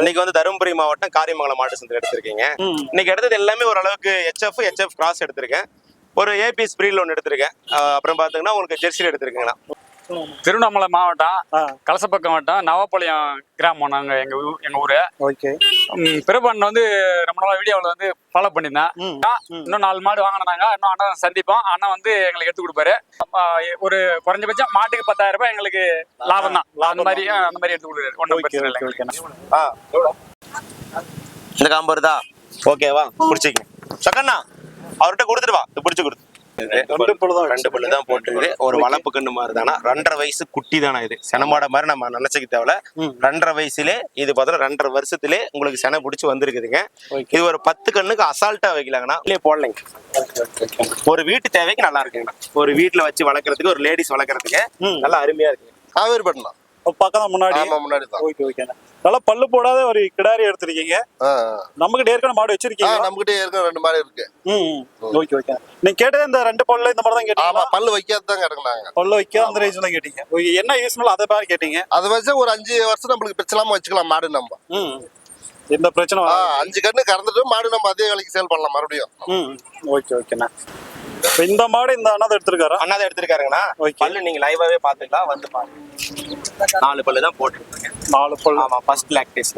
இன்னைக்கு வந்து தருமபுரி மாவட்டம் காரியமங்கலம் மாட்டு சந்தை எடுத்திருக்கீங்க. இன்னைக்கு எடுத்தது எல்லாமே ஓரளவுக்கு ஹெச்எஃப் ஹெச்எஃப் கிராஸ் எடுத்திருக்கேன். ஒரு ஏபிஎஸ் பிரீல் ஒன்று எடுத்திருக்கேன். அப்புறம் பாத்தீங்கன்னா உங்களுக்கு ஜெர்சியில் எடுத்திருக்கீங்களா திருவண்ணாமலை மாவட்டம் கலசப்பக்கம் மாவட்டம் நவாப்பாளையம் கிராமம் நாங்கள் எங்கள் ஊ எங்கள் ஊர். ஓகே. பிறப்பண்ண வந்து ரொம்ப நாள் வீடியோவில் வந்து ஃபாலோ பண்ணியிருந்தேன். இன்னும் நாலு மாடு வாங்கினாங்க. இன்னும் அண்ணன் சந்திப்போம். அண்ணன் வந்து எங்களுக்கு எடுத்து கொடுப்பாரு. ஒரு குறைஞ்சபட்சம் மாட்டுக்கு பத்தாயிரம் ரூபாய் எங்களுக்கு லாபம் தான். அந்த மாதிரி அந்த மாதிரி எடுத்து கொடுக்குறாரு. ஒன்றும் பிரச்சனை இல்லை எங்களுக்கு. இந்த காம்பு வருதா ஓகேவா? பிடிச்சிக்கங்க. சக்கண்ணா அவர்கிட்ட கொடுத்துட்டு வா. இது பிடிச்சி கொடுத்து. ரெண்டு பல்லு தான் ரெண்டு பல்லு தான் போட்டுருக்குது. ஒரு வளர்ப்பு கண்ணு மாதிரி தானா? ரெண்டரை வயசு குட்டி தானே இது? செனமாட மாதிரி நம்ம நினைச்சுக்க தேவையில்ல. ரெண்டரை வயசுலே இது பார்த்தா ரெண்டரை வருஷத்திலே உங்களுக்கு செனை பிடிச்சி வந்திருக்குதுங்க. இது ஒரு பத்து கண்ணுக்கு அசால்ட்டா வைக்கலாங்கண்ணா. இல்லையே போடலைங்க ஒரு வீட்டு தேவைக்கு நல்லா இருக்குங்கண்ணா. ஒரு வீட்டுல வச்சு வளர்க்கறதுக்கு ஒரு லேடிஸ் வளர்க்கறதுக்கு. நல்லா அருமையா இருக்குங்க. காவேரி பட்டினம். பக்கம் முன்னாடி ஆமா முன்னாடி தான் ஓகே நல்லா பல்லு போடாத ஒரு கிடாரி எடுத்திருக்கீங்க. நமக்கு ஏற்கனவே மாடு வச்சிருக்கீங்க. நம்மகிட்ட ஏற்கனவே ரெண்டு மாடு இருக்கு. ம் ஓகே ஓகே. நீங்க கேட்டது இந்த ரெண்டு பல்ல இந்த மாதிரி தான் ஆமா கேட்டீங்களா பல்லு வைக்காது தான் கிடக்குனாங்க பல்ல வைக்க அந்த ரேஞ்ச் தான் கேட்டீங்க. ஓகே என்ன யூஸ்னால அதை மாதிரி கேட்டீங்க. அதை வச்சு ஒரு அஞ்சு வருஷம் நம்மளுக்கு பிரச்சனை வச்சுக்கலாம் மாடு நம்ம. ம் எந்த பிரச்சனை. அஞ்சு கண்ணு கறந்துட்டு மாடு நம்ம அதே வேலைக்கு சேல் பண்ணலாம் மறுபடியும் ஓகே ஓகேண்ணா. இந்த மாடு இந்த அண்ணாத எடுத்திருக்காரா? அண்ணா தான் எடுத்திருக்காருங்கண்ணா. ஓகே. பல்லு நீங்க லைவாவே பாத்துக்கலாம் வந்து பாருங்க. நாலு பல்லு தான் போட்டுருக்கீங்க. நாலு பல்லு. ஆமா ஃபர்ஸ்ட் லாக்டேஸ்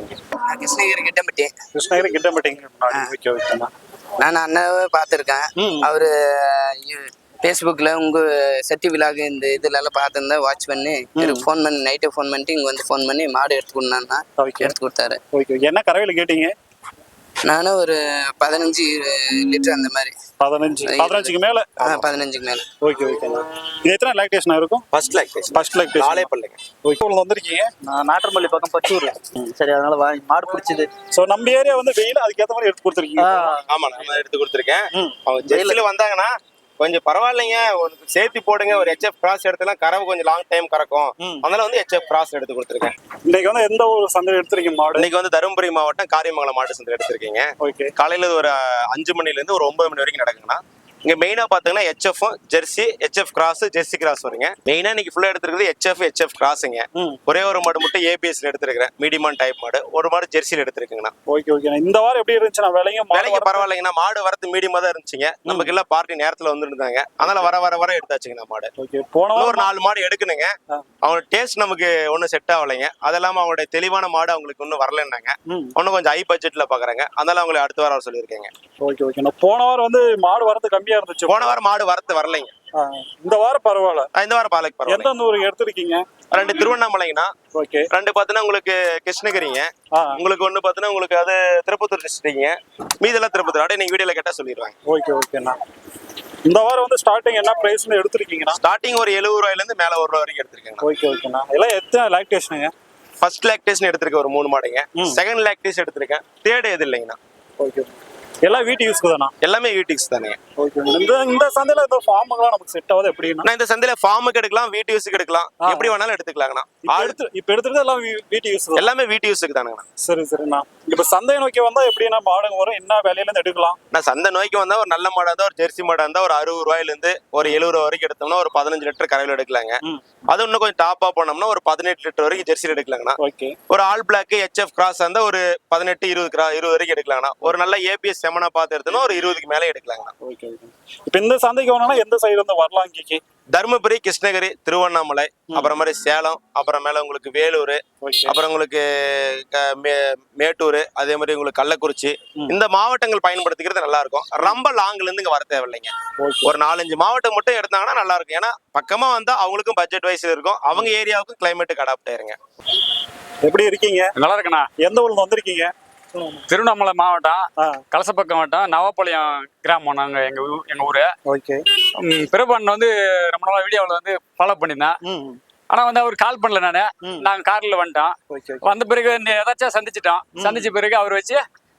கிருஷ்ணகிரி கிட்டம்பட்டி கிருஷ்ணகிரி கிட்ட மாட்டீங்க. முன்னாடி ஓகே ஓகேண்ணா நான் அண்ணாவை பார்த்துருக்கேன். அவரு ஃபேஸ்புக்கில் உங்கள் சட்டி விழாக்கு இந்த இதுலலாம் பார்த்துருந்தேன் வாட்ச் பண்ணி எனக்கு ஃபோன் பண்ணி நைட்டு ஃபோன் பண்ணிட்டு இங்கே வந்து ஃபோன் பண்ணி மாடு எடுத்து ஓகே எடுத்து கொடுத்தாரு. ஓகே ஓகே என்ன கறவையில் கேட்டீங்க? நானும் ஒரு பதினஞ்சு லிட்டர் அந்த மாதிரி. பதினஞ்சு பதினஞ்சுக்கு மேல? பதினஞ்சுக்கு மேலே. ஓகே ஓகேண்ணா இது எத்தனை லாக்டேஷன் இருக்கும்? ஃபர்ஸ்ட் லாக்டேஸ் ஃபர்ஸ்ட் லாக்டேஷன் நாலே பல்லுங்க ஓகே உள்ள வந்திருக்கீங்க. நான் நாட்டம்பள்ளி பக்கம் பச்சூர் சரி அதனால வாங்கி மாடு பிடிச்சது. ஸோ நம்ம ஏரியா வந்து வெயில் அதுக்கேற்ற மாதிரி எடுத்து கொடுத்துருக்கீங்க. ஆமா நான் எடுத்து கொடுத்துருக்கேன். அவங்க ஜெர்சில வந்தாங்கன்னா கொஞ்சம் பரவாயில்லைங்க. சேர்த்து போடுங்க. ஒரு ஹெச்எஃப் கிராஸ் எடுத்துலாம் கறவை கொஞ்சம் லாங் டைம் கறக்கும். அதனால வந்து ஹெச்எஃப் கிராஸ் எடுத்து கொடுத்துருக்கேன். இன்னைக்கு வந்து எந்த ஒரு சந்தையில் எடுத்திருக்கீங்க மாடு? இன்னைக்கு வந்து தருமபுரி மாவட்டம் காரியமங்கலம் மாட்டு சந்தை எடுத்திருக்கீங்க. ஓகே. காலையில ஒரு அஞ்சு மணில இருந்து ஒரு ஒன்பது மணி வரைக்கும் நடக்குங்கண்ணா. இங்க மெயினா பாத்தீங்கன்னா HF jersey HF cross jersey cross வருங்க. மெயினா இன்னைக்கு ஃபுல்லா எடுத்துருக்கிறது ஹெச்எஃப் ஹெச்எஃப் கிராஸுங்க ஒரே ஒரு மாடு மட்டும் ஏபிஎஸ்ல எடுத்திருக்கிறேன். மீடியமான் டைப் மாடு. ஒரு மாடு ஜெர்சியில் எடுத்திருக்குங்கண்ணா. ஓகே ஓகே இந்த வாரம் எப்படி இருந்துச்சுண்ணா விலையும் விலைக்கு பரவாயில்லைங்கண்ணா. மாடு வரது மீடியமா தான் இருந்துச்சுங்க. நமக்கு எல்லாம் பார்ட்டி நேரத்துல வந்துருந்தாங்க. அதனால வர வர வர எடுத்தாச்சுங்கண்ணா மாடு. ஓகே போன ஒரு நாலு மாடு எடுக்கணுங்க. ஆ. அவங்க டேஸ்ட் நமக்கு ஒன்றும் செட் ஆகலைங்க. அது இல்லாம அவங்களுடைய தெளிவான மாடு அவங்களுக்கு இன்னும் வரலன்னாங்க. ம். இன்னும் கொஞ்சம் ஹை பட்ஜெட்ல பாக்குறாங்க. அதனால அவங்களை அடுத்த வாரம் வர சொல்லியிருக்கேங்க. ஓகே ஓகே போன வாரம் வந்து மாடு வரது கம்மியா இருந்துச்சு. போன வாரம் மாடு வரத்து வரலைங்க. இந்த வாரம் பரவாயில்ல. இந்த வாரம் பாலைக்கு பரவாயில்ல. எந்தெந்த ஊருக்கு எடுத்திருக்கீங்க? ரெண்டு திருவண்ணாமலைங்கண்ணா. ஓகே. ரெண்டு பார்த்தீங்கன்னா உங்களுக்கு கிருஷ்ணகிரிங்க. உங்களுக்கு ஒன்று பார்த்தீங்கன்னா உங்களுக்கு அது திருப்பத்தூர் டிஸ்ட்ரிக்ட்ங்க மீதெல்லாம் திருப்பத்தூர். அப்படியே நீங்கள் வீடியோவில் கேட்டால் சொல்லிடுவாங்க. ஓகே ஓகேண்ணா. இந்த வாரம் வந்து ஸ்டார்டிங் என்ன பிரைஸ்னு எடுத்திருக்கீங்கண்ணா? ஸ்டார்டிங் ஒரு எழுபது ரூபாயிலேருந்து மேலே ஒரு ரூபா வரைக்கும் எடுத்திருக்கேங்க. ஓகே ஓகேண்ணா. எல்லாம் எத்தனை லாக்டேஷனுங்க ஃபர்ஸ்ட் லாக்டேஷன் எடுத்திருக்கேன் ஒரு மூணு மாடுங்க. செகண்ட் லாக்டேஷன் எடுத்திருக்கேன். தேர்ட் எது இல்லைங்கண்ணா. ஓகே. எல்லாம் வீட்டு யூஸ்க்கு தானா? எல்லாமே யூடிக்ஸ் தானே. ஓகே இந்த இந்த சந்தையில இந்த ஃபார்முலாம் நமக்கு செட் ஆகுது எப்படின்னா? இந்த சந்தையில ஃபார்முக்கு எடுக்கலாம் வீட்டு யூஸுக்கு எடுக்கலாம். எப்படி வேணாலும் எடுத்துக்கலாங்கண்ணா. எடுத்து இப்ப எடுத்துறது எல்லாம் வீட்டு யூஸ் தான். எல்லாமே வீட்டு யூஸுக்கு தானுங்கண்ணா. சரி சரிண்ணா. இப்ப சந்தையை நோக்கி வந்தா எப்படின்னா மாடுங்க வரும்? என்ன விலையில இருந்து எடுக்கலாம்? நான் சந்தை நோய்க்கு வந்தா ஒரு நல்ல மாடா இருந்தா ஒரு ஜெர்சி மாடா இருந்தா ஒரு அறுபது ரூபாயில இருந்து ஒரு எழுபது ரூபா வரைக்கும் எடுத்தோம்னா ஒரு பதினஞ்சு லிட்டர் கரையில் எடுக்கலாங்க. அது இன்னும் கொஞ்சம் டாப்பா போனோம்னா ஒரு பதினெட்டு லிட்டர் வரைக்கும் ஜெர்சியில் எடுக்கலாங்கண்ணா. ஓகே ஒரு ஆல் பிளாக் ஹெச்எஃப் கிராஸ் இருந்தா ஒரு பதினெட்டு இருபது இருபது வரைக்கும் எடுக்கலாங்கண்ணா. ஒரு நல்ல ஏபிஎஸ் செமனா பார்த்து எடுத்தோம்னா ஒரு இருபதுக்கு மேலே எடுக்கலாங்கண்ணா. ஓகே ஓகே இப்ப இந்த சந்தைக்கு வரணும்னா எந்த சைடுல இருந்து வரலாம் இங்கே தருமபுரி கிருஷ்ணகிரி திருவண்ணாமலை அப்புறம் மாதிரி சேலம் அப்புறம் மேல உங்களுக்கு வேலூர் அப்புறம் உங்களுக்கு மேட்டூர் அதே மாதிரி உங்களுக்கு கள்ளக்குறிச்சி. இந்த மாவட்டங்கள் பயன்படுத்திக்கிறது நல்லா இருக்கும் ரொம்ப லாங்ல இருந்து இங்க வர தேவையில்லைங்க. ஒரு நாலஞ்சு மாவட்டம் மட்டும் எடுத்தாங்கன்னா நல்லா இருக்கும் ஏன்னா பக்கமா வந்தா அவங்களுக்கும் பட்ஜெட் வைஸ் இருக்கும். அவங்க ஏரியாவுக்கும் கிளைமேட்டுக்கு அடாப்ட் ஆயிருங்க. எப்படி இருக்கீங்க? நல்லா இருக்குண்ணா எந்த ஊர்ல வந்திருக்கீங்க? திருவண்ணாமலை மாவட்டம் கலசப்பக்கம் மாவட்டம் நவாப்பாளையம் கிராமம் நாங்கள் எங்கள் ஊ எங்கள் ஊர். பிறப்பண்ண வந்து ரொம்ப நாள் வீடியோவில் வந்து ஃபாலோ பண்ணியிருந்தேன். ம். ஆனால் வந்து அவர் கால் பண்ணல நான். ம். நாங்கள் காரில் வந்துட்டோம். வந்த பிறகு ஏதாச்சும் சந்திச்சிட்டோம். சந்திச்ச பிறகு அவர் வச்சு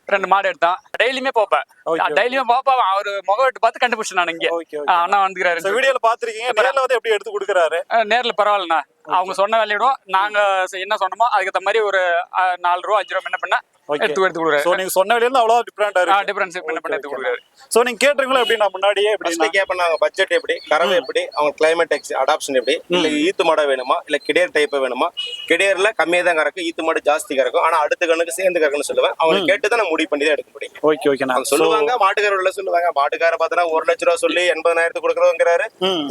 ரெண்டு மாடு எடுத்தோம். டெய்லியுமே பார்ப்பேன் ஓகே டெய்லியுமே பார்ப்பேன் அவர் முகவெட்டு பார்த்து கண்டுபிடிச்சேன் நான் இங்கே அண்ணா வந்துக்கிறாரு வீடியோல பாத்திருக்கீங்க நேர்ல வந்து எப்படி எடுத்து கொடுக்குறாரு? நேரில் பரவாயில்லண்ணா. அவங்க சொன்ன வேலையிடும் நாங்கள் என்ன சொன்னோமோ அதுக்கேற்ற மாதிரி ஒரு நாலு ரூபா அஞ்சு ரூபா என்ன பண்ண. எடுத்து எடுத்து கொடுக்குறாரு. சோ நீங்க சொன்ன விலையில அவ்வளவு டிஃபரெண்டா இருக்கு. டிஃபரன்ஸ் பண்ணி பண்ணி எடுத்து கொடுக்குறாரு. சோ நீங்க கேட்டுறீங்களா எப்படி நான் முன்னாடியே எப்படின்னா கேட்பாங்க பட்ஜெட் எப்படி கறவை எப்படி அவங்க கிளைமேட் அடாப்ஷன் எப்படி இல்ல ஈத்து மாடை வேணுமா இல்ல கிடேர் டைப் வேணுமா? கிடேர்ல கம்மியா தான் கறக்கும் ஈத்து மாடு ஜாஸ்தி கறக்கும் ஆனா அடுத்த கண்ணுக்கு சேர்ந்து கறக்கும்னு சொல்லுவேன். அவங்க கேட்டு தான் நான் முடிவு பண்ணி தான் எடுக்க முடியும். ஓகே ஓகே அவங்க சொல்லுவாங்க மாட்டுக்காரர்ல சொல்லுவாங்க மாட்டுக்கார பார்த்தா ஒரு லட்ச ரூபா சொல்லி எண்பதாயிரத்துக்கு கொடுக்குறவங்கிறாரு.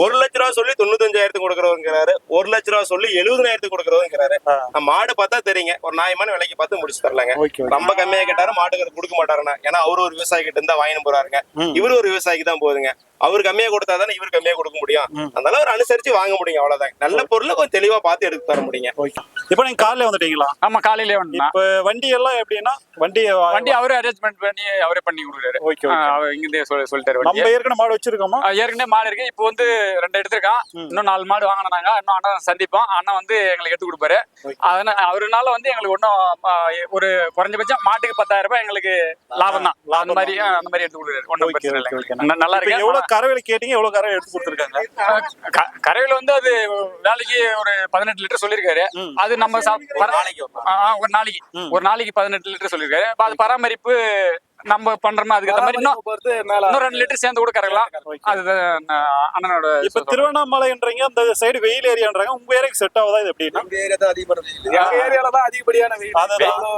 ஒரு லட்ச ரூபா சொல்லி தொண்ணூத்தஞ்சாயிரத்துக்கு கொடுக்குறவங்கிறாரு ஒரு லட்ச ரூபா சொல்லி எழுபதாயிரத்துக்கு. நான் மாடு பார்த்தா தெரியுங்க. ஒரு நியாயமான விலைக்கு பார்த்து முடிச்சு தரலாங்க. ரொம்ப கம்மியா கேட்டாரு மாட்டுக்காரர் கொடுக்க மாட்டாருண்ணா. ஏன்னா அவரு ஒரு விவசாயி கிட்ட இருந்தா வாங்கிட்டு போறாருங்க. இவரு ஒரு விவசாயிக்கு தான் போகுதுங்க. அவர் கம்மியா கொடுத்தா தானே இவர் கம்மியா கொடுக்க முடியும். அதனால ஒரு அனுசரிச்சு வாங்க முடியும் அவ்வளவுதான். நல்ல பொருளை கொஞ்சம் தெளிவா பார்த்து எடுத்து தர முடியுங்க. ஓகே. இப்போ நீங்க காலையில வந்துட்டீங்களா? ஆமா காலையிலே வந்தா இப்ப வண்டி எல்லாம் எப்படின்னா வண்டி வண்டி அவரே அரேஞ்ச்மெண்ட் பண்ணி அவரே பண்ணி கொடுக்குறாரு. Okay okay. அவர் இங்க சொல்லி சொல்லிட்டாரு வண்டி நம்ம ஏற்கனவே மாடு வச்சிருக்கோமா? ஏற்கனவே மாடு இருக்கு. இப்போ வந்து ரெண்டு எடுத்திருக்கான். இன்னும் நாலு மாடு வாங்கினாங்க. இன்னும் அண்ணன் சந்திப்போம். அண்ணன் வந்து எங்களுக்கு எடுத்து கொடுப்பாரு. அதனால அவருனால வந்து எங்களுக்கு ஒன்றும் ஒரு குறைஞ்சபட்சம் மாட்டுக்கு பத்தாயிரம் ரூபாய் எங்களுக்கு லாபம் தான் அந்த மாதிரி அந்த மாதிரி எடுத்து கொடுக்குறாரு. ஒன்றும் பிரச்சனை இல்லை நல்லா இருக்கு எவ்வளவு கறவையில கேட்டீங்க எவ்வளவு கறவை எடுத்து கொடுத்துருக்காங்க? க- கரையில வந்து அது வேலைக்கு ஒரு பதினெட்டு லிட்டர் சொல்லியிருக்காரு. அது நம்ம நாளைக்கு ஒரு நாளைக்கு. ஒரு நாளைக்கு பதினெட்டு லிட்டர் சொல்லியிருக்காரு. அது பராமரிப்பு நம்ம பண்றோமா அதுக்கு மாதிரி இன்னும் ரெண்டு லிட்டர் சேர்ந்து கூட கறக்கலாம். நான் அண்ணனோட இப்ப. திருவண்ணாமலைன்றீங்க அந்த சைடு வெயில் ஏரியான்றாங்க உங்க ஏரியாக்கு செட் ஆகுதா இது எப்படின்னா? எங்க ஏரியா தான் அதிகமான வெயில். எங்க ஏரியால தான் அதிகப்படியான.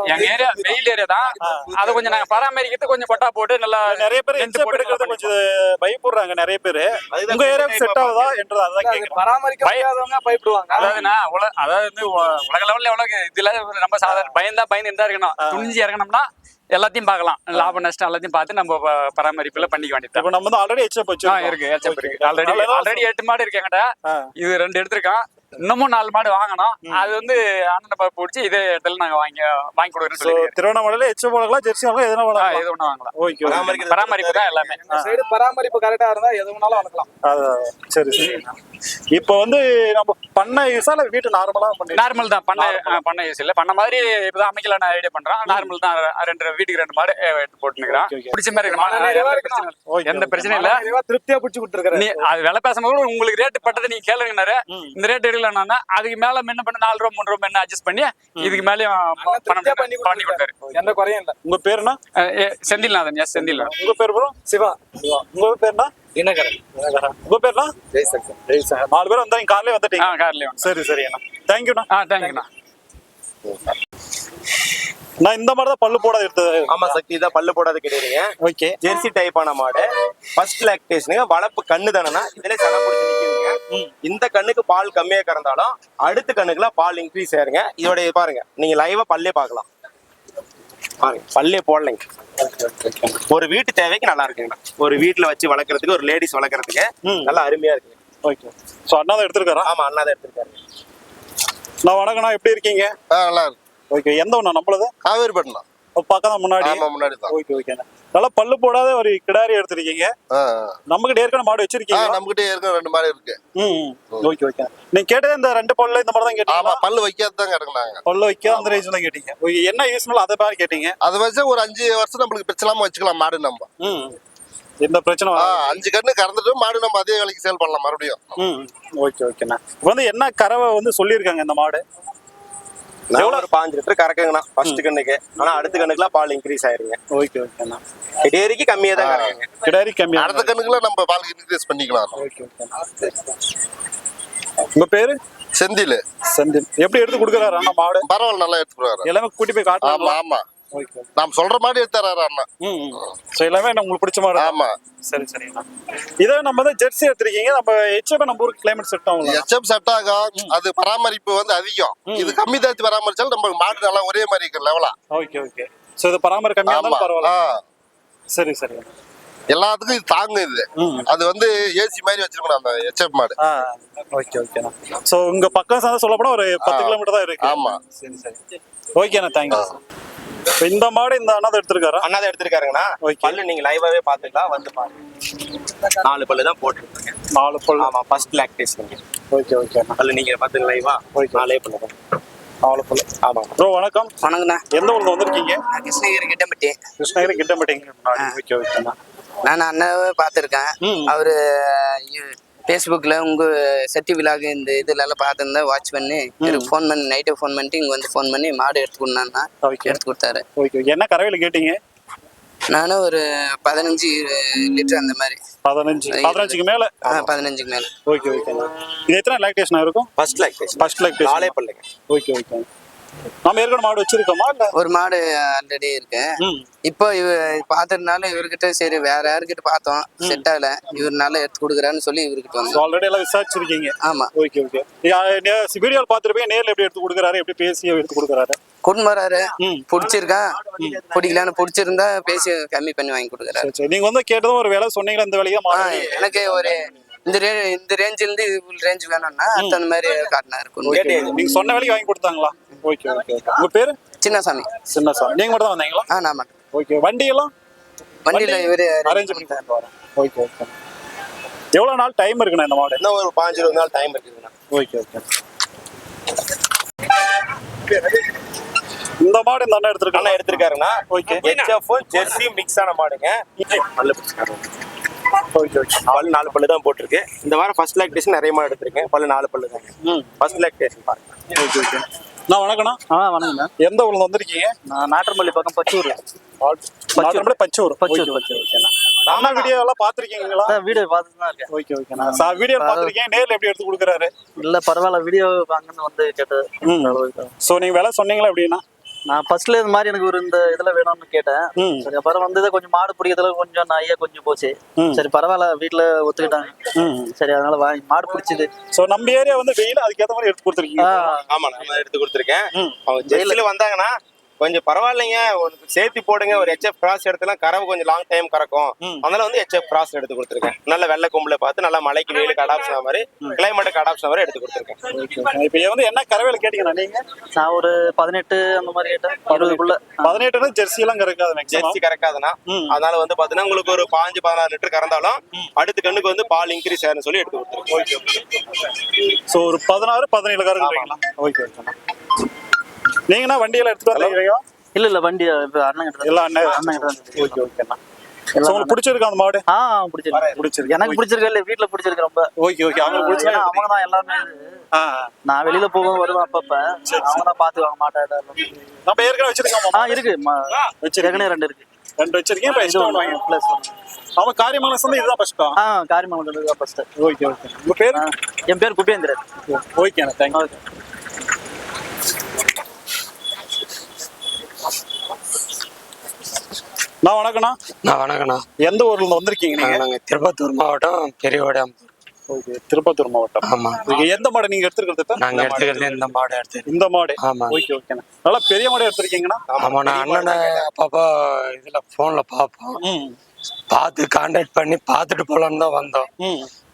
எங்க ஏரியா வெயில். ஏரியா தான். அதை கொஞ்சம் நாங்க பராமரிக்கிறது கொஞ்சம் கொட்டா போட்டு நல்லா நிறைய பேர் போட்டு எடுக்கிறது கொஞ்சம் பயப்படுறாங்க நிறைய பேரு. உங்க ஏரியாக்கு செட் ஆகுதா என்றது அதான் அது கேக்குறேன். பராமரிக்க முடியாதவங்க பயப்படுவாங்க. அதாவது வந்து உ- உலக லெவல்ல எவ்வளவு இதுல நம்ம சாதாரண பயந்தா பயந்து இருக்கணும். துணிஞ்சு இறங்கணும்னா எல்லாத்தையும் பார்க்கலாம். லாபம் நஷ்டம் எல்லாத்தையும் பார்த்து நம்ம பராமரிப்புல பண்ணிக்க வேண்டியது இப்ப நம்ம வந்து ஆல்ரெடி எச்சப் ஆ, வச்சிருக்கோம் இருக்கு. ஏச்சப் இருக்கு ஆல்ரெடி ஆல்ரெடி எட்டு மாடு இருக்கு என்கிட்ட ஆ. இது ரெண்டு எடுத்திருக்கான். இன்னமும் நாலு மாடு வாங்கணும். அது வந்து அண்ணனை பா- பிடிச்சி இதே இடத்துல நாங்க வாங்கி வாங்கி கொடுக்குறேன்னு சோ சொல்லி திருவண்ணாமலையில எச்சப் வளர்க்கலாம் ஜெர்சி வளர்க்கலாம் எதனா வளர்க்கலாம் எது ஒண்ணு வாங்கலாம். ஓகே பராமரிக்கிறது பராமரிப்பு தான் எல்லாமே. சைடு பராமரிப்பு கரெக்டா இருந்தா எது வேணாலும் வளர்க்கலாம் அதான். சரி சரி. இப்போ வந்து நம்ம பண்ண யூஸா இல்ல வீட்டு நார்மலா பண்ணி நார்மல் தான். பண்ண பண்ண யூஸ் இல்ல. பண்ண மாதிரி இப்பதான் அமைக்கல நான் ஐடியா பண்றேன். நார்மல் தான். ரெண்டு வீட்டுக்கு ரெண்டு மாடு எடுத்து போட்டுக்கிறேன். பிடிச்ச மாதிரி இருக்கு மாடு. நிறைவா எந்த பிரச்சனை இல்ல. திருப்தியா பிடிச்சு கொடுத்துருக்காரு நீ அது விலை பேசும்போது உங்களுக்கு ரேட் பட்டதை நீங்க கேளுங்கனாரு. இந்த ரேட் எடுக்கலன்னா அதுக்கு மேல என்ன பண்ண நாலு ரூபா மூணு ரூபா என்ன அட்ஜஸ்ட் பண்ணி இதுக்கு மேலயும் பணம் பண்ணி பண்ணி கொடுத்தாரு எந்த குறையும் இல்ல. உங்க பேருனா செந்தில்நாதன். எஸ் செந்தில்நாதன். உங்க பேர் ப்ரோ சிவா. உங்க பேருனா? தினகரன். உங்க பேர்னா? ஜெய்சங்கர். நாலு பேர் வந்தா காலையில ஆ வந்துட்டீங்க. கார்லயே சரி சரி அண்ணா. தேங்க்யூண்ணா ஆ தேங்க்யூண்ணா நான் இந்த மாதிரி தான் பல்லு போடாது எடுத்தது ஆமா சக்தி தான் பல்லு போடாத கிடையாதுங்க ஓகே. ஜெர்சி டைப்பான மாடு. ஃபர்ஸ்ட் லாக்டேஷனுங்க வளர்ப்பு கண்ணு தானேனா இதுல சன பிடிச்சி நிக்குதுங்க இந்த கண்ணுக்கு பால் கம்மியா கறந்தாலும் அடுத்த கண்ணுக்குலாம் பால் இன்க்ரீஸ் ஆயிருங்க. இதோட இது பாருங்க. நீங்க லைவா பல்லே பார்க்கலாம். பாருங்க. பல்லே போடலைங்க. ஒரு வீட்டு தேவைக்கு நல்லா இருக்குங்கண்ணா. ஒரு வீட்டுல வச்சு வளர்க்கறதுக்கு ஒரு லேடிஸ் வளர்க்கறதுக்கு ம். நல்லா அருமையா இருக்குங்க. ஓகே. ஸோ அண்ணா தான் எடுத்துருக்காரா? ஆமா அண்ணா தான் எடுத்திருக்காரு. நான் வணக்கண்ணா எப்படி இருக்கீங்க? ஆ நல்லா இருக்கு. ஓகே எந்த ஒண்ணா நம்மளது? காவேரி பட்டினம் பக்கம் தான் முன்னாடி. ஆமா முன்னாடி தான் ஓகே ஓகேண்ணா நல்லா பல்லு போடாத ஒரு கிடாரி எடுத்திருக்கீங்க. நம்ம கிட்ட ஏற்கனவே மாடு வச்சிருக்கீங்க. நம்மகிட்ட ஏற்கனவே ரெண்டு மாடு இருக்கு. ம் ஓகே ஓகே நீங்க கேட்டது இந்த ரெண்டு பல்ல இந்த மாதிரி தான் ஆமா கேட்டீங்களா பல்லு வைக்காத தான் கிடக்குனாங்க பல்ல வைக்க அந்த ரேஞ்ச் தான் கேட்டீங்க. ஓகே என்ன யூஸ்னால அதை மாதிரி கேட்டீங்க. அதை வச்சு ஒரு அஞ்சு வருஷம் நம்மளுக்கு பிரச்சனை வச்சுக்கலாம் மாடு நம்ம. ம் எந்த பிரச்சனை. அஞ்சு கண்ணு கறந்துட்டு மாடு நம்ம அதே வேலைக்கு சேல் பண்ணலாம் மறுபடியும். ஓகே ஓகேண்ணா இப்போ வந்து என்ன கறவை வந்து சொல்லியிருக்காங்க இந்த மாடு? எவ்வளவு? ஒரு பாஞ்சு லிட்டர் கறக்குங்கண்ணா ஃபர்ஸ்ட் கண்ணுக்கு. ஆனா அடுத்த கண்ணுக்குலாம் பால் இன்க்ரீஸ் ஆயிருங்க. ஓகே ஓகேண்ணா டேரிக்கு கம்மியா தான் கறக்குங்க. கிடாரி கம்மியா அடுத்த கண்ணுக்குள்ள நம்ம பால் இன்க்ரீஸ் பண்ணிக்கலாம் ஓகே ஓகே உங்க பேரு? செந்தில். செந்தில். எப்படி எடுத்து கொடுக்குறாரு அண்ணா மாடு? பரவாயில்ல நல்லா எடுத்துருவாரு எல்லாமே கூட்டி போய் ஆமா காட்டுறாங்களா? ஆமா ஓகே நாம் சொல்ற மாதிரி எடுத்தாரு அண்ணா. ஸோ எல்லாமே உங்களுக்கு பிடிச்ச மாடு தான். ஆமா. சரி சரிண்ணா இதே நம்ம வந்து ஜெர்சி எடுத்திருக்கீங்க. நம்ம ஹெச்எப் நம்ம ஊருக்கு கிளைமேட் செட் ஆகும் எச்எம் செட் ஆகும் அது பராமரிப்பு வந்து அதிகம். இது கம்மி தாத்தி பராமரிச்சாலும் நம்ம மாடு நல்லா ஒரே மாதிரி இருக்கு லெவலா ஓகே ஓகே ஸோ இது பராமரி கம்மியாக பரவாயில்ல. சரி சரி. எல்லாத்துக்கும் இது தாங்கும் இது. அது வந்து ஏசி மாதிரி வச்சிருக்கணும் அந்த எச்எப் மாடு. ஓகே ஓகேண்ணா ஸோ உங்க பக்கம் சார் சொல்ல போனா ஒரு பத்து. கிலோமீட்டர் தான் இருக்கு. ஆமா. சரி சரி. ஓகேண்ணா தேங்க்யூ இந்த மாடு இந்த அண்ணா எடுத்திருக்காரா? அண்ணா தான் எடுத்திருக்காருங்கண்ணா. பல்லு நீங்க லைவாவே பாத்துக்கலாம் வந்து பாருங்க. நாலு பல்லு தான் போட்டுருக்கேன். நாலு பல் ஆமா ஃபர்ஸ்ட் லாக்டேஷன் ஓகே ஓகேண்ணா பல்லு நீங்க பாத்துங்க லைவா Okay. நாலே பல்லு நாலு பல் ஆமா. ப்ரோ வணக்கம். வணக்கண்ணா எந்த ஊர்ல வந்திருக்கீங்க? கிருஷ்ணகிரி கிட்டம்பட்டி கிருஷ்ணகிரி கிட்ட மாட்டீங்க முன்னாடி ஓகே ஓகேண்ணா நான் அண்ணாவே பார்த்துருக்கேன். அவரு ஃபேஸ்புக்கில் உங்கள் சத்தி விழாக்கு இந்த இதுல எல்லாம் பார்த்துருந்தா வாட்ச் பண்ணி எனக்கு ஃபோன் பண்ணி நைட்டு ஃபோன் பண்ணிட்டு இங்கே வந்து ஃபோன் பண்ணி மாடு எடுத்து கொடுனா ஓகே எடுத்து கொடுத்தாரு. ஓகே ஓகே என்ன கறவையில் கேட்டீங்க? நானும் ஒரு பதினஞ்சு லிட்டர் அந்த மாதிரி. பதினஞ்சு. பதினஞ்சுக்கு மேல? பதினஞ்சுக்கு மேலே. ஓகே ஓகே இது எத்தனை லாக்டேஷன் இருக்கும்? ஃபர்ஸ்ட் லாக்டேஷன் ஃபர்ஸ்ட் லாக்டேஷன் நாலே பல்லுங்க. ஓகே ஓகே நம்ம ஏற்கனவே மாடு வச்சிருக்கோமா இல்ல? ஒரு மாடு ஆல்ரெடி இருக்கு. இப்போ இவ பார்த்ததுனால இவர்கிட்ட சரி வேற யாருக்கிட்ட பார்த்தோம் செட் ஆகல. இவர்னால எடுத்து கொடுக்குறான்னு சொல்லி இவர்கிட்ட வந்தோம். ஆல்ரெடி எல்லாம் விசாரிச்சிருக்கீங்க? ஆமா. ஓகே ஓகே வீடியோவில் பார்த்துருப்பீங்க நேர்ல எப்படி எடுத்து கொடுக்குறாரு எப்படி பேசி எடுத்து கொடுக்குறாரு? கொண்டு வராரு. ம். பிடிச்சிருக்கான் பிடிக்கலான்னு பிடிச்சிருந்தா பேசி கம்மி பண்ணி வாங்கி கொடுக்குறாரு. நீங்க வந்து கேட்டதும் ஒரு வேலை சொன்னீங்களா இந்த வேலையா? எனக்கு ஒரு இந்த ரே இந்த ரேஞ்சில இருந்து ரேஞ்ச் வேணும்னா அந்த மாதிரி காட்டினாரு. கொண்டு ஓகே நீங்க சொன்ன வேலைக்கு வாங்கி கொடுத்தாங்களா? ஓகே ஓகே உங்க பேரு? சின்னசாமி. சின்ன சார் நீங்க மட்டும் தான் வந்தீங்களா? ஆ நான் மட்டும். ஓகே வண்டி எல்லாம் வண்டியில இவரு அரேஞ்ச் பண்ணி வரேன் ஓகே ஓகே. எவ்வளவு நாள் டைம் இருக்குண்ணா இந்த மாடு? இன்னும் ஒரு பாஞ்சு இருபது நாள் டைம் இருக்குதுண்ணா. Okay okay. இந்த மாடு இந்த அண்ணன் எடுத்திருக்காங்க அண்ணா எடுத்திருக்காருன்னா ஓகே. ஹெச்எஃப் ஜெர்சி மிக்ஸ் ஆன மாடுங்க. நல்ல ஓகே ஓகே. பல்லு நாலு பல்லு தான் போட்டிருக்கு. இந்த வாரம் ஃபர்ஸ்ட் லாக்டேஷன் நிறைய மாடு எடுத்திருக்கேன். பல்லு நாலு பல்லு தாங்க ம். ஃபர்ஸ்ட் லாக்டேஷன் பாருங்க. Okay okay. நான் வணக்கண்ணா ஆ வணக்கண்ணா எந்த ஊர்ல வந்திருக்கீங்க? நான் நாட்டம்பள்ளி பக்கம் பச்சூர். பச்சூர். பச்சூர். பச்சூர் பச்சூர். ஓகேண்ணா அண்ணா. வீடியோ எல்லாம் பாத்திருக்கீங்களா வீடியோ பார்த்துட்டு தான் இருக்கேன். ஓகே ஓகேண்ணா சார் வீடியோ பாத்திருக்கேன் நேர்ல எப்படி எடுத்து கொடுக்குறாரு? இல்ல பரவாயில்ல வீடியோ அங்கன்னு வந்து கேட்டது. சோ நீங்க வேலை சொன்னீங்களா எப்படின்னா? நான் ஃபர்ஸ்ட்ல இது மாதிரி எனக்கு ஒரு இந்த இதுல வேணும்னு கேட்டேன். சரி அப்புறம் வந்து கொஞ்சம் மாடு பிடிக்கிறதுல கொஞ்சம் நிறைய கொஞ்சம் போச்சு. சரி பரவாயில்ல வீட்டுல ஒத்துக்கிட்டாங்க. சரி அதனால வாங்கி மாடு பிடிச்சது. சோ நம்ம ஏரியா வந்து வெயில் அதுக்கேத்த மாதிரி எடுத்து கொடுத்துருக்கீங்க. ஆமா நான் எடுத்து கொடுத்துருக்கேன். அவங்க ஜெர்சில வந்தாங்கன்னா கொஞ்சம் பரவாயில்லைங்க. சேர்த்து போடுங்க. ஒரு ஹெச்எஃப் கிராஸ் எடுத்துலாம் கறவை கொஞ்சம் லாங் டைம் கறக்கும். அதனால வந்து ஹெச்எஃப் கிராஸ் எடுத்து கொடுத்துருக்கேன். நல்ல வெள்ளை கொம்புல பார்த்து நல்லா மலைக்கு வெயிலுக்கு அடாப்ஷன் ஆன மாதிரி கிளைமேட்டுக்கு அடாப்ஷன் மாதிரி எடுத்து கொடுத்துருக்கேன். இப்போ வந்து என்ன கறவையில கேட்டீங்கண்ணா நீங்க? நான் ஒரு பதினெட்டு அந்த மாதிரி கேட்டேன். இருபதுக்குள்ள. பதினெட்டுனா ஜெர்சி எல்லாம் கறக்காது ஜெர்சி கறக்காதுன்னா. அதனால வந்து பாத்தீங்கன்னா உங்களுக்கு ஒரு பாஞ்சு பதினாறு லிட்டர் கறந்தாலும் அடுத்த கண்ணுக்கு வந்து பால் இன்க்ரீஸ் ஆயிருன்னு சொல்லி எடுத்து கொடுத்துருக்கேன். சோ ஒரு பதினாறு பதினேழு கறக்குறீங்களா? ஓகே ஓகேண்ணா நீங்கண்ணா வண்டியெல்லாம் எடுத்துட்டு வந்தீங்க இல்ல இல்ல வண்டி இப்ப அண்ணன் எல்லாம் அண்ணன் அண்ணன் ஓகே ஓகேண்ணா. உங்களுக்கு பிடிச்சிருக்கா அந்த மாடு? ஆ பிடிச்சிருக்கு. பிடிச்சிருக்கு. எனக்கு பிடிச்சிருக்கு இல்ல வீட்டுல பிடிச்சிருக்கு ரொம்ப. Okay okay. அவங்க பிடிச்சிருக்கா? அவங்க தான் எல்லாமே ஆ நான் வெளியில போகும் வருவேன் அப்பப்ப. அவங்க தான் பாத்துக்குவாங்க மாட்டேன் நம்ம ஏற்கனவே வச்சிருக்கோம் ஆ இருக்கு. ஏற்கனவே ரெண்டு இருக்கு. ரெண்டு வச்சிருக்கேன் இப்போ இது எக்ஸ்ட்ரா ஒண்ணு. வாங்க பிளஸ் அவன் காரியமான சந்தை இதுதான் ஃபர்ஸ்ட்டா ஆ? காரிமங்கலம் தான் ஃபர்ஸ்ட் ஓகே ஓகே. உங்க பேர்? என் பேர் குபேந்திரன். ஓகேண்ணா. தேங்க்யூ நான் வணக்கண்ணா நான் வணக்கண்ணா எந்த ஊர்ல இருந்து வந்திருக்கீங்க நீங்க? திருப்பத்தூர் மாவட்டம் பெரியவடம் ஓகே திருப்பத்தூர் மாவட்டம். ஆமாம் ஓகே எந்த மாடு நீங்க எடுத்துருக்கிறது நாங்கள் எடுத்துக்கிறது இந்த மாடு எடுத்து இந்த மாடு. ஆமாம் ஓகே ஓகேண்ணா. நல்லா பெரிய மாடு எடுத்திருக்கீங்கண்ணா? ஆமாம் நான் அண்ணனை அப்பப்போ இதில் ஃபோனில் பார்ப்போம். ம். பார்த்து கான்டாக்ட் பண்ணி பார்த்துட்டு போகலான்னு தான் வந்தோம்.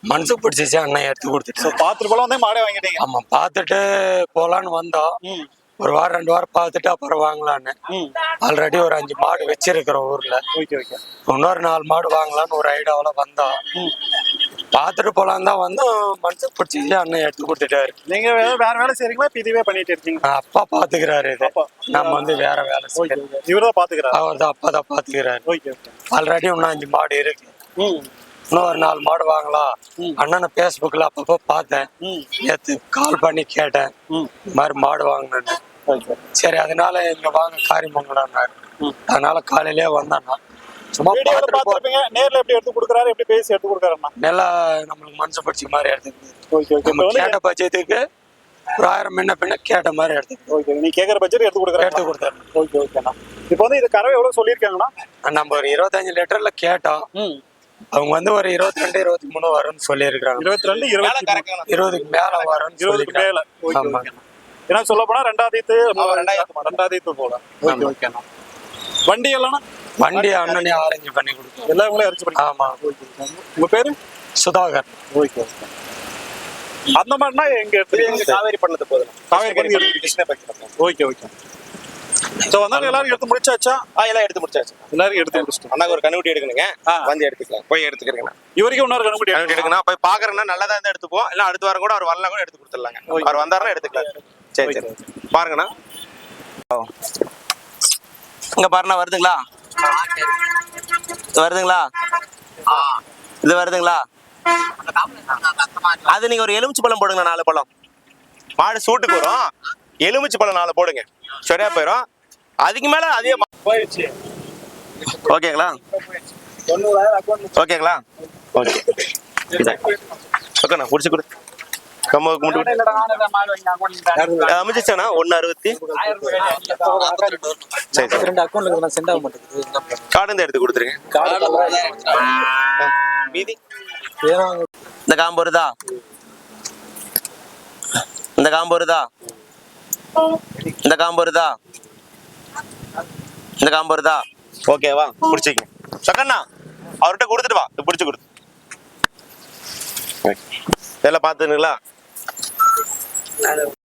மனசு பிடிச்சிச்சு அண்ணன் எடுத்து கொடுத்துட்டு. பார்த்துட்டு போல வந்து மாடே வாங்கிட்டீங்க. ஆமாம் பார்த்துட்டு போகலான்னு வந்தோம். ஒரு வாரம் ரெண்டு வாரம் பார்த்துட்டு அப்புறம் வாங்கலான்னு ஆல்ரெடி ஒரு அஞ்சு மாடு வச்சிருக்கிறோம் ஊரில். இன்னொரு நாலு மாடு வாங்கலான்னு ஒரு ஐடியாவில் வந்தோம். பார்த்துட்டு போகலான்னு தான் வந்தோம். மனசு பிடிச்சிச்சு அண்ணன் எடுத்து கொடுத்துட்டாரு. நீங்க வேற வேலை செய்றீங்களா? இப்ப இதுவே பண்ணிட்டு இருக்கீங்க அப்பா பாத்துக்கிறாரு இது. நம்ம வந்து வேற வேலை செய்யறோம் ஓகே. இவர் தான் பாத்துக்கிறாரு அவர் தான் அப்பா தான் பாத்துக்கிறாரு ஆல்ரெடி இன்னும் அஞ்சு மாடு இருக்கு. இன்னும் ஒரு நாலு மாடு வாங்கலாம் அண்ணனை பேஸ்புக்ல அப்பப்போ பார்த்தேன். நேத்து கால் பண்ணி கேட்டேன். இந்த மாதிரி மாடு வாங்கணும்னு. ஓகே. சரி அதனால இங்க வாங்க காரியமங்களான்னாரு அதனால காலையிலே வந்தேன் நான். சும்மா வீடியோல பார்த்துட்டு போ- பாத்துருப்பீங்க நேர்ல எப்படி எடுத்து கொடுக்குறாரு எப்படி பேசி எடுத்து கொடுக்குறாருண்ணா நல்லா நம்மளுக்கு மனசு பிடிச்ச மாதிரி எடுத்துக்கிது ஓகே ஓகே. இப்போ நம்ம கேட்ட பட்சத்துக்கு ஒரு ஆயிரம் முன்ன பின்ன கேட்ட மாதிரி எடுத்து ஓகே நீ கேக்குற பட்ஜெட் எடுத்து கொடுக்குறாரு எடுத்து கொடுத்தாரு ஓகே ஓகேண்ணா. இப்போ வந்து இது கறவை எவ்வளவு சொல்லியிருக்காங்கண்ணா? நம்ம ஒரு இருபத்தஞ்சு லிட்டர்ல கேட்டோம். அவங்க வந்து ஒரு இருபத்தி ரெண்டு இருபத்தி மூணு வரும்னு சொல்லியிருக்காங்க இருபத்தி ரெண்டு இருபத்தி இருபதுக்கு மேல வரும்னு இருபதுக்கு மேல. ஆமா. ஏன்னா சொல்ல போனா ரெண்டாயிரத்து ரெண்டாயிரத்து போல. ஓகே ஆமா. ஓகேண்ணா வண்டி எல்லாம்? வண்டி அண்ணனே அரேஞ்ச் பண்ணி கொடுத்தோம். எல்லா உங்களே பண்ணி ஆமா. உங்க பேரு? சுதாகர். ஓகே அந்த மாதிரினா எங்க காவேரி பண்ணது போதும். Kaveri okay okay. ஸோ வந்தாலும் எல்லாரும் எடுத்து முடிச்சாச்சா? ஆ எல்லாம் எடுத்து முடிச்சாச்சு. எல்லாரும் எடுத்து முடிச்சிட்டோம். அண்ணாக்கு ஒரு கண்ணுக்குட்டி எடுக்கணுங்க. ஆ. வந்து எடுத்துக்கலாம். போய் எடுத்துக்கிறேங்கண்ணா இவருக்கும் இன்னொரு கணக்கு கண்ணுக்குட்டி எடுக்கணும்? போய் பாக்குறேன்னா நல்லதா இருந்தா எடுத்துப்போம் இல்ல அடுத்த வாரம் கூட அவர் வரலாம் கூட எடுத்து கொடுத்துடலாங்க. அவர் வந்தாருன்னா எடுத்துக்கலாம். சரி சரி. பாருங்கண்ணா. இங்க பாருண்ணா வருதுங்களா? இது வருதுங்களா? இது வருதுங்களா? அது நீங்க ஒரு எலுமிச்சை பழம் போடுங்க நாலு பழம். மாடு சூட்டுக்கு வரும். எலுமிச்சை பழம் நாலு போடுங்க. சரியா போயிடும் அதுக்கு மேல அதே மா- ஓகேங்களா? ஓகேங்களா? ஓகே. ஓகேண்ணா பிடிச்சி கொடு. கம்மாவுக்கு மட்டும். அமைச்சிச்சாண்ணா ஒன்னு அறுபத்தி. சரி சரி. ரெண்டு அக்கௌண்ட்ல சென்ட் ஆக மாட்டேங்குது. கார்டு இந்த எடுத்து கொடுத்துருங்க. மீதி. இந்த காம்பு வருதா? இந்த காம்பு வருதா? இந்த காம்பு வருதா? இந்த காம்பு வருதா? ஓகேவா பிடிச்சிக்க சக்கண்ணா அவர்கிட்ட கொடுத்துட்டு வா பிடிச்சி பிடிச்சு கொடு இதெல்லாம் பார்த்துங்களா